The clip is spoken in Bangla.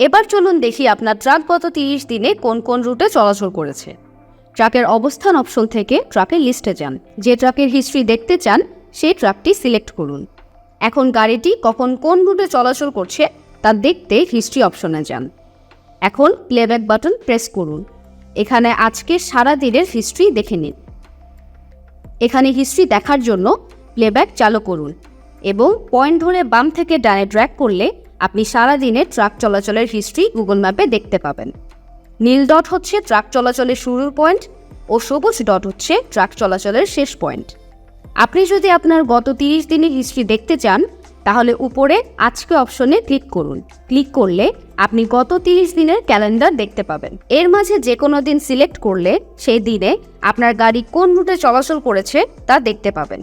এবার চলুন দেখি আপনার ট্রাক গত তিরিশ দিনে কোন কোন রুটে চলাচল করেছে। ট্রাকের অবস্থান অপশন থেকে ট্রাকের লিস্টে যান। যে ট্রাকের হিস্ট্রি দেখতে চান, সেই ট্রাকটি সিলেক্ট করুন। এখন গাড়িটি কখন কোন রুটে চলাচল করছে, তা দেখতে হিস্ট্রি অপশনে যান। এখন প্লেব্যাক বাটন প্রেস করুন। এখানে আজকে সারা দিনের হিস্ট্রি দেখে নিন। এখানে হিস্ট্রি দেখার জন্য প্লেব্যাক চালু করুন এবং পয়েন্ট ধরে বাম থেকে ডানে ড্র্যাগ করলে আপনি সারা দিনের ট্রাক চলাচলের হিস্ট্রি গুগল ম্যাপে দেখতে পাবেন। নীল ডট হচ্ছে ট্রাক চলাচলের শুরুর পয়েন্ট ও সবুজ ডট হচ্ছে ট্রাক চলাচলের শেষ পয়েন্ট আপনি যদি আপনার গত তিরিশ দিনের হিস্ট্রি দেখতে চান, তাহলে উপরে আজকে অপশনে ক্লিক করুন। ক্লিক করলে আপনি গত তিরিশ দিনের ক্যালেন্ডার দেখতে পাবেন। এর মাঝে যে কোনো দিন সিলেক্ট করলে সেই দিনে আপনার গাড়ি কোন রুটে চলাচল করেছে তা দেখতে পাবেন।